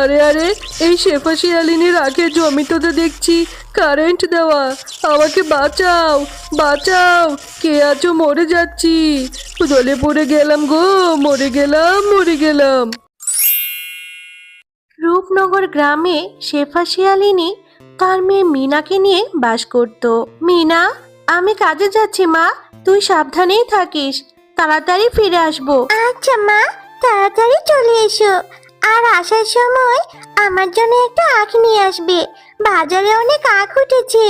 আরে আরে এই শেফা শিয়ালিনীর আগে জমিতে দেখছি। কারেন্ট দেওয়া। আমাকে বাঁচাও বাঁচাও। কে আছো মরে যাচ্ছি? দলে পড়ে গেলাম গো মরে গেলাম মরে গেলাম। রূপনগর গ্রামে শেফা শিয়ালিনী তার মেয়ে মিনাকে নিয়ে বাস করত। মিনা আমি কাজে যাচ্ছি মা তুই সাবধানেই থাকিস। তাড়াতাড়ি ফিরে আসব। আচ্ছা মা তাড়াতাড়ি চলে এসো। আর আসার সময় আমার জন্য একটা আখ নিয়ে আসবে। বাজারে অনেক আখ উঠেছে।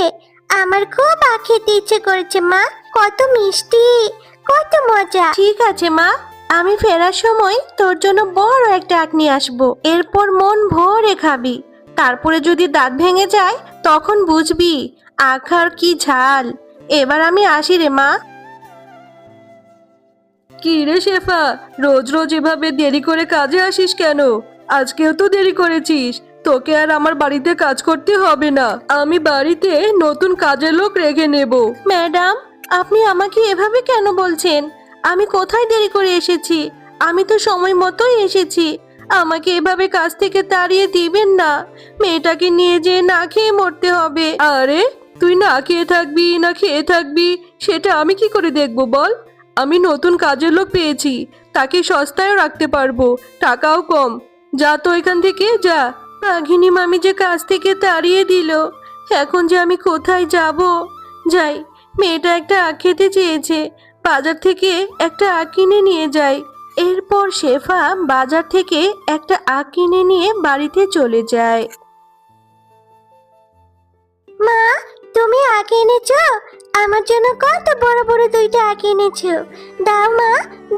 আমার খুব আখ খেতে ইচ্ছে করেছে মা। কত মিষ্টি কত মজা। ঠিক আছে মা। আমি ফেরার সময় তোর জন্য বড় একটা আখ নিয়ে আসব। এরপর মন ভরে খাবি। তারপরে যদি দাঁত ভেঙে যায় তখন বুঝবি আখ আর কি ঝাল। এবার আমি আসি রে মা। কি রে শেফা? রোজ রোজ এভাবে দেরি করে কাজে আসিস কেন? আজকেও তো দেরি করেছিস। তোকে আর আমার বাড়িতে কাজ করতে হবে না। আমি বাড়িতে নতুন কাজের লোক রেখে নেব। ম্যাডাম আপনি আমাকে এভাবে কেন বলছেন? আমি কোথায় দেরি করে এসেছি? আমি তো সময় মতোই এসেছি। আমাকে এভাবে কাজ থেকে তাড়িয়ে দিবেন না। মেয়েটাকে নিয়ে যেয়ে না খেয়ে মরতে হবে। আরে তুই না খেয়ে থাকবি না খেয়ে থাকবি সেটা আমি কি করে দেখব বল? আমি নতুন কাজের লোক পেয়েছি। তাকে সস্তায়ও রাখতে পারব। টাকাও কম। যা তো এখান থেকে যা। রাগিনী মামি যে কাজ থেকে তাড়িয়ে দিল, এখন যে আমি কোথায় যাব? যাই, মেয়েটা একটা আখ খেতে চেয়েছে, বাজার থেকে একটা আখ কিনে নিয়ে যাই। এরপর শেফা বাজার থেকে একটা আখ কিনে নিয়ে বাড়িতে চলে যায়। মা, তুমি আখ এনেছো? আমার জন্য কত বড় বড় দুইটা আখ এনেছো। দাও মা,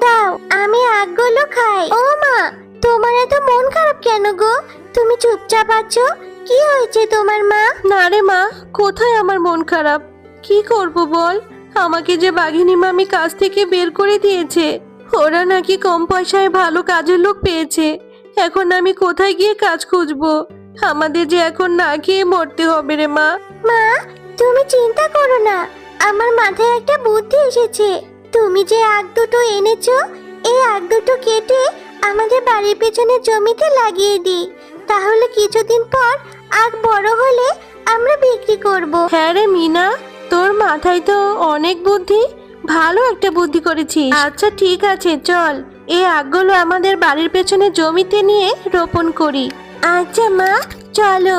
দাও, আমি আখগুলো খাই। ও মা তোমার এত মন খারাপ কেন গো? তুমি চুপচাপ আছো? কি হয়েছে তোমার মা? না রে মা কোথায় আমার মন খারাপ? কি করব বল? আমাকে যে বাঘিনী মামি কাজ থেকে বের করে দিয়েছে ওরা নাকি কম পয়সায় ভালো কাজের লোক পেয়েছে। এখন আমি কোথায় গিয়ে কাজ খুঁজবো? আমাদের যে এখন না খেয়ে মরতে হবে রে মা। মা তুমি চিন্তা করো না। আমার মাথায় একটা বুদ্ধি এসেছে। তুমি যে আখ দুটো এনেছো এই আখ দুটো কেটে আমাদের বাড়ির পেছনে জমিতে লাগিয়ে দিই। তাহলে কিছুদিন পর আখ বড় হলে আমরা বিক্রি করব। হ্যাঁ রে মিনা, তোর মাথায় তো অনেক বুদ্ধি। ভালো একটা বুদ্ধি করেছিস। আচ্ছা ঠিক আছে, চল। এই আগগুলো আমাদের বাড়ির পেছনে জমিতে নিয়ে রোপণ করি। আচ্ছা মা, চলো,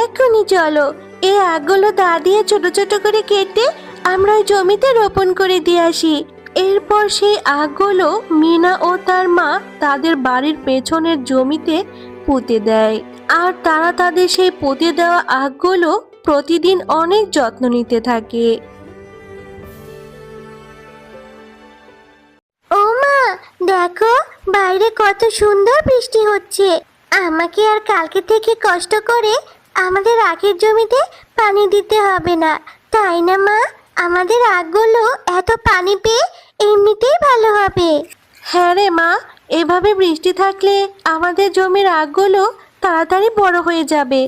এক্ষুনি চলো। এই আগগুলো দা দিয়ে ছোট ছোট করে কেটে আমরা ওই জমিতে রোপণ করে দিয়ে আসি। এরপর সেই আগগুলো মিনা ও তার মা তাদের বাড়ির পেছনের জমিতে পুঁতে দেয়। আর তারা তাদের সেই পুঁতে দেওয়া আগগুলো প্রতিদিন অনেক যত্ন নিতে থাকে। ও মা, দেখো, বাইরে কত সুন্দর বৃষ্টি হচ্ছে। আমাকে আর কালকে থেকে কষ্ট করে আমাদের আখের জমিতে পানি দিতে হবে না, তাই না মা? আমাদের আগগুলো এত পানি পেয়ে এমনিতেই ভালো হবে। হ্যাঁ রে মা এভাবে বৃষ্টি থাকলে আমাদের জমির আগগুলো তাড়াতাড়ি বড় হয়ে যাবে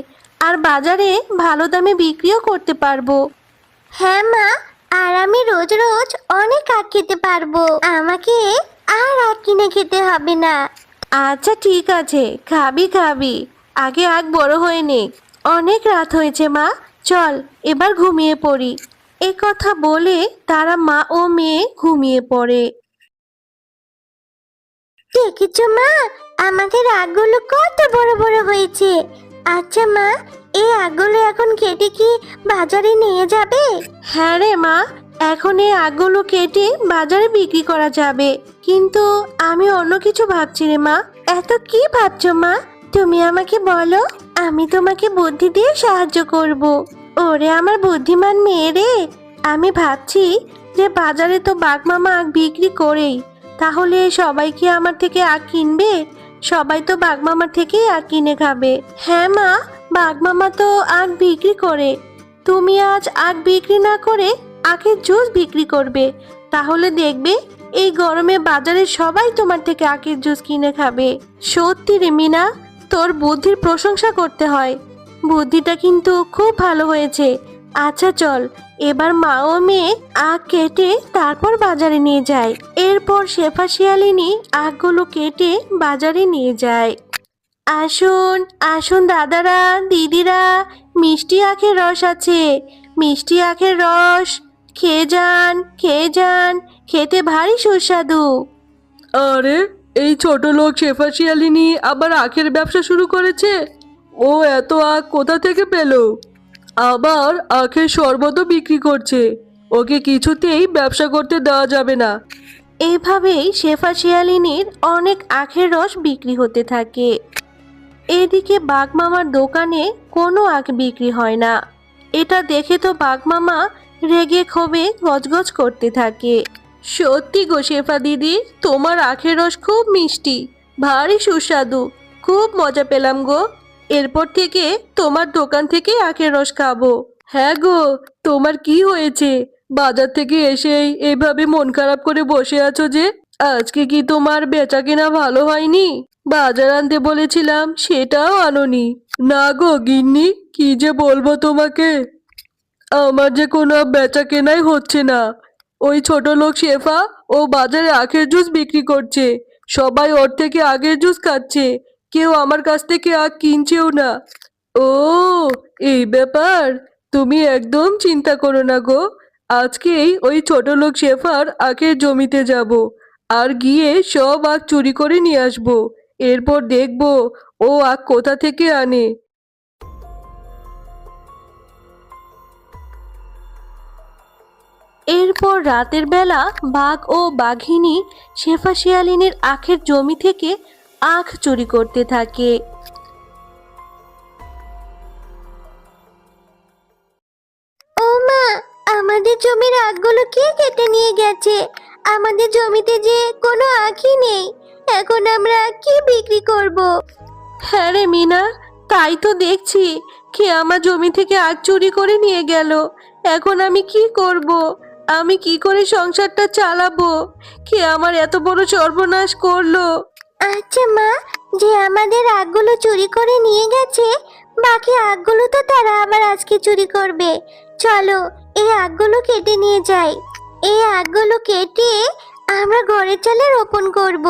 আর বাজারে ভালো দামে বিক্রিও করতে পারব। হ্যাঁ মা আর আমি রোজ রোজ অনেক আখ খেতে পারব। আমাকে আর আখ কিনে খেতে হবে না। আচ্ছা ঠিক আছে খাবি খাবি। আগে আগ বড় হয়ে নে অনেক রাত হয়েছে মা চল এবার ঘুমিয়ে পড়ি। এ কথা বলে তারা মা ও মেয়ে ঘুমিয়ে পড়ে। দেখেছ মা? আমাদের আগগুলো কত বড় বড় হয়েছে। আচ্ছা মা এই আগগুলো এখন কেটে কি বাজারে নিয়ে যাবে? হ্যাঁ রে মা এখন এই আগগুলো কেটে বাজারে বিক্রি করা যাবে। কিন্তু আমি অন্য কিছু ভাবছি রে মা। এত কি ভাবছ মা? তুমি আমাকে বলো আমি তোমাকে বুদ্ধি দিয়ে সাহায্য করব। ওরে আমার বুদ্ধিমান মেয়ে রে। আমি ভাবছি যে বাজারে তো বাঘমামা আগ বিক্রি করেই, তাহলে সবাই কি আমার থেকে আগ কিনবে? সবাই তো বাঘমামার থেকেই আগ কিনে খাবে। হ্যাঁ মা বাঘমামা তো আগ বিক্রি করে। তুমি আজ আখ বিক্রি না করে আখের জুস বিক্রি করবে। তাহলে দেখবে এই গরমে বাজারে সবাই তোমার থেকে আখের জুস কিনে খাবে। সত্যি রে মিনা, তোর বুদ্ধির প্রশংসা করতে হয়। বুদ্ধিটা কিন্তু খুব ভালো হয়েছে। আচ্ছা চল এবার মা ও মেয়ে আখ কেটে তারপর বাজারে নিয়ে যায়। এরপর শেফা শিয়ালিনী আখগুলো কেটে বাজারে নিয়ে যায়। আসুন আসুন দাদারা, দিদিরা, মিষ্টি আখের রস আছে। মিষ্টি আখের রস, খেয়ে যান খেয়ে যান, খেতে ভারী সুস্বাদু। আরে, এই ছোট লোক শেফা শিয়ালিনী আবার আখের ব্যবসা শুরু করেছে? ও এত আখ কোথা থেকে পেল? আবার আখের শরবতও বিক্রি করছে। ওকে কিছুতেই ব্যবসা করতে দেওয়া যাবে না। এইভাবেই শেফা শিয়ালিনীর অনেক আখের রস বিক্রি হতে থাকে। এদিকে বাঘমামার দোকানে কোনো আখ বিক্রি হয় না। এটা দেখে তো বাঘমামা রেগে ক্ষোভে গজগজ করতে থাকে। সত্যি গো শেফা দিদি তোমার আখের রস খুব মিষ্টি। ভারী সুস্বাদু। খুব মজা পেলাম গো। এরপর থেকে তোমার দোকান থেকে আখের রস খাব। হ্যাঁ গো, তোমার কি হয়েছে? বাজার থেকে এসেই এভাবে মন খারাপ করে বসে আছো যে, আজকে কি তোমার বেচা কেনা ভালো হয়নি? বাজার আনতে বলেছিলাম, সেটাও আনোনি। না গো গিন্নি, কি যে বলব তোমাকে? আমার যে কোনো বেচা কেনাই হচ্ছে না। ওই ছোট লোক শেফা ও বাজারে আখের জুস বিক্রি করছে। সবাই ওর থেকে আগের জুস খাচ্ছে। কেউ আমার কাছ থেকে আখ কিনছেও না। ও, এই ব্যাপার? তুমি একদম চিন্তা করো না গো। আজকেই ওই ছোট লোক শেফার আখের জমিতে যাব আর গিয়ে সব আখ চুরি করে নিয়ে আসব। এরপর দেখব ও আখ কোথা থেকে আনে। এরপর রাতের বেলা বাঘ ও বাঘিনী শেফা শিয়ালিনীর আখের জমি থেকে আখ চুরি করতে থাকে। ও মা আমাদের জমির আখগুলো কে কেটে নিয়ে গেছে? আমাদের জমিতে যে কোনো আখই নেই। এখন আমরা কি বিক্রি করব? হ্যাঁ রে মিনা তাই তো দেখছি কে আমার জমি থেকে আখ চুরি করে নিয়ে গেল। এখন আমি কি করব? আমি কি করে সংসারটা চালাবো? কে আমার এত বড় সর্বনাশ করল? আচ্ছা মা যে আমাদের আগগুলো চুরি করে নিয়ে গেছে বাকি আগগুলো তো তারা আবার আজকে চুরি করবে। চলো এই আগগুলো কেটে নিয়ে যাই। এই আগগুলো কেটে আমরা ঘরের চালে রোপণ করব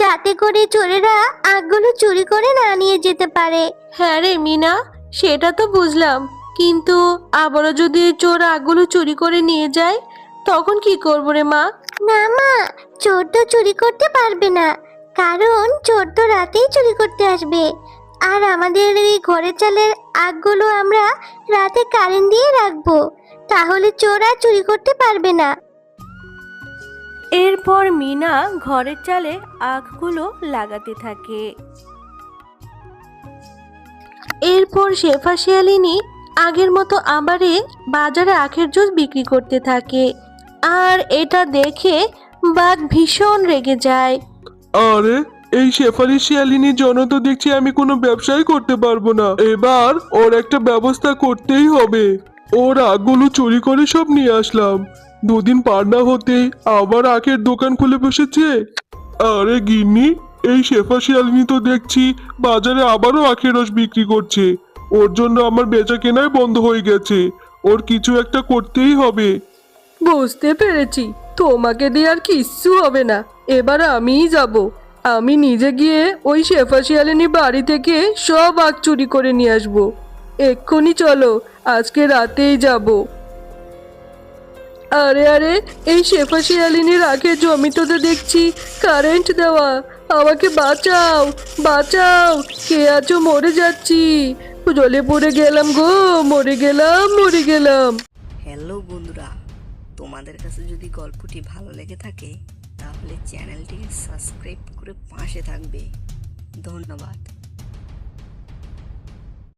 যাতে করে চোরেরা আগগুলো চুরি করে না নিয়ে যেতে পারে। হ্যাঁ রে মিনা সেটা তো বুঝলাম। কিন্তু আবারও যদি চোর আগগুলো চুরি করে নিয়ে যায় তখন কি করব রে মা? না মা চোর তো চুরি করতে পারবে না। কারণ চোর তো রাতেই চুরি করতে আসবে। আর আমাদের এই ঘরের চালের আগগুলো আমরা রাতে কারেন্ট দিয়ে রাখব। তাহলে চোর আর চুরি করতে পারবে না। এরপর মিনা ঘরের চালে আখগুলো লাগাতে থাকে। এরপর শেফা শিয়ালিনী আগের মতো আবারে বাজারে আখের জুস বিক্রি করতে থাকে। আর এটা দেখে বাঘ ভীষণ রেগে যায়। আরে, এই শেফালি শিয়ালিনীর জন্য তো দেখছি আমি কোনো ব্যবসাই করতে পারব না। এবার ওর একটা ব্যবস্থা করতেই হবে। ওর আগগুলো চুরি করে সব নিয়ে আসলাম। দুদিন পার না হতে আবার আখের দোকান খুলে বসেছে। আরে গিন্নি, এই শেফা শিয়ালিনী তো দেখছি বাজারে আবারও আখের রস বিক্রি করছে। ওর জন্য আমার বেচা কেনাই বন্ধ হয়ে গেছে। ওর কিছু একটা করতেই হবে। বুঝতে পেরেছি। তোমাকে দিয়ে আর কিচ্ছু হবে না। এবার আমিই যাব। আমি নিজে গিয়ে ওই শেফা শিয়ালিনী বাড়ি থেকে সব আগ চুরি করে নিয়ে আসব। এক্ষুনি চলো, আজকে রাতেই যাব। আরে আরে, এই শেফা শিয়ালিনীর আখের জমিতে দেখছি। কারেন্ট দেওয়া, আমাকে বাঁচাও বাঁচাও, কে আছো মরে যাচ্ছি। জলে পড়ে গেলাম গো, মরে গেলাম মরে গেলাম। হ্যালো বন্ধুরা, তোমাদের কাছে যদি গল্পটি ভালো লেগে থাকে তাহলে চ্যানেলটিকে সাবস্ক্রাইব করে পাশে থাকবে। ধন্যবাদ।